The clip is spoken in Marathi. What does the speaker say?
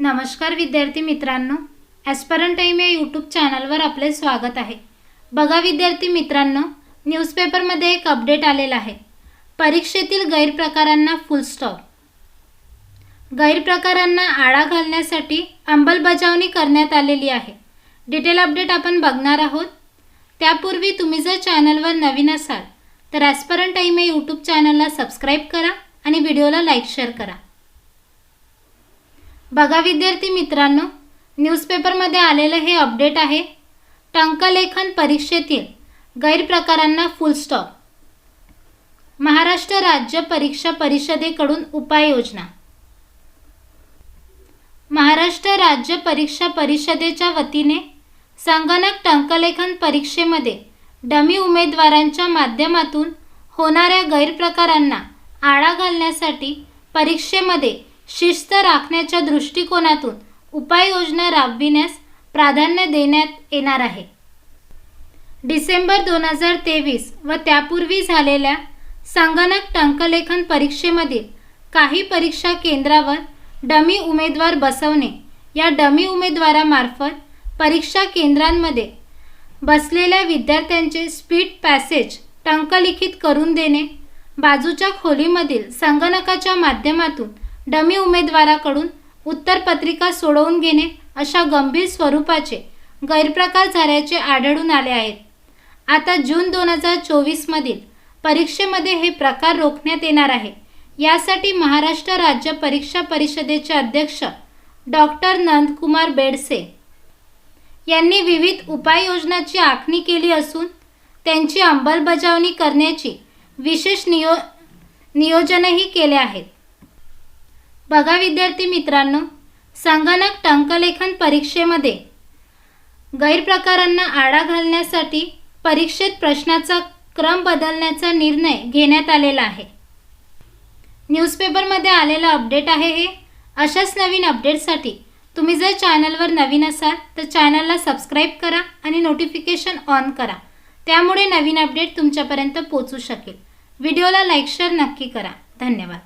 नमस्कार विद्यार्थी मित्रांनो ॲस्परन टाईम या यूट्यूब चॅनलवर आपले स्वागत आहे. बघा विद्यार्थी मित्रांनो न्यूजपेपरमध्ये एक अपडेट आलेला आहे. परीक्षेतील गैरप्रकारांना फुल स्टॉप गैरप्रकारांना आळा घालण्यासाठी अंमलबजावणी करण्यात आलेली आहे. डिटेल अपडेट आपण बघणार आहोत. त्यापूर्वी तुम्ही जर चॅनलवर नवीन असाल तर ॲस्परन टाईम या यूट्यूब चॅनलला सबस्क्राईब करा आणि व्हिडिओला लाईक शेअर करा. बघा विद्यार्थी मित्रांनो न्यूजपेपरमध्ये आलेलं हे अपडेट आहे. टंकलेखन परीक्षेतील गैरप्रकारांना फुल स्टॉप महाराष्ट्र राज्य परीक्षा परिषदेकडून उपाययोजना. महाराष्ट्र राज्य परीक्षा परिषदेच्या वतीने संगणक टंकलेखन परीक्षेमध्ये डमी उमेदवारांच्या माध्यमातून होणाऱ्या गैरप्रकारांना आळा घालण्यासाठी परीक्षेमध्ये शिस्त राखण्याच्या दृष्टिकोनातून उपाययोजना राबविण्यास प्राधान्य देण्यात येणार आहे. डिसेंबर दोन हजार तेवीस व त्यापूर्वी झालेल्या संगणक टंकलेखन परीक्षेमधील काही परीक्षा केंद्रावर डमी उमेदवार बसवणे या डमी उमेदवारामार्फत परीक्षा केंद्रांमध्ये बसलेल्या विद्यार्थ्यांचे स्पीड पॅसेज टंकलिखित करून देणे बाजूच्या खोलीमधील संगणकाच्या माध्यमातून डमी उमेदवाराकडून उत्तरपत्रिका सोडवून घेणे अशा गंभीर स्वरूपाचे गैरप्रकार झाल्याचे आढळून आले आहेत. आता जून दोन हजार चोवीसमधील परीक्षेमध्ये हे प्रकार रोखण्यात येणार आहे. यासाठी महाराष्ट्र राज्य परीक्षा परिषदेचे अध्यक्ष डॉक्टर नंदकुमार बेडसे यांनी विविध उपाययोजनाची आखणी केली असून त्यांची अंमलबजावणी करण्याची विशेष नियो नियोजनही केले आहेत. बघा विद्यार्थी मित्रांनो संगणक टंकलेखन परीक्षेमध्ये गैरप्रकारांना आळा घालण्यासाठी परीक्षेत प्रश्नाचा क्रम बदलण्याचा निर्णय घेण्यात आलेला आहे. न्यूजपेपरमध्ये आलेलं अपडेट आहे हे. अशाच नवीन अपडेटसाठी तुम्ही जर चॅनलवर नवीन असाल तर चॅनलला सबस्क्राईब करा आणि नोटिफिकेशन ऑन करा. त्यामुळे नवीन अपडेट तुमच्यापर्यंत पोचू शकेल. व्हिडिओला लाईक शेअर नक्की करा. धन्यवाद.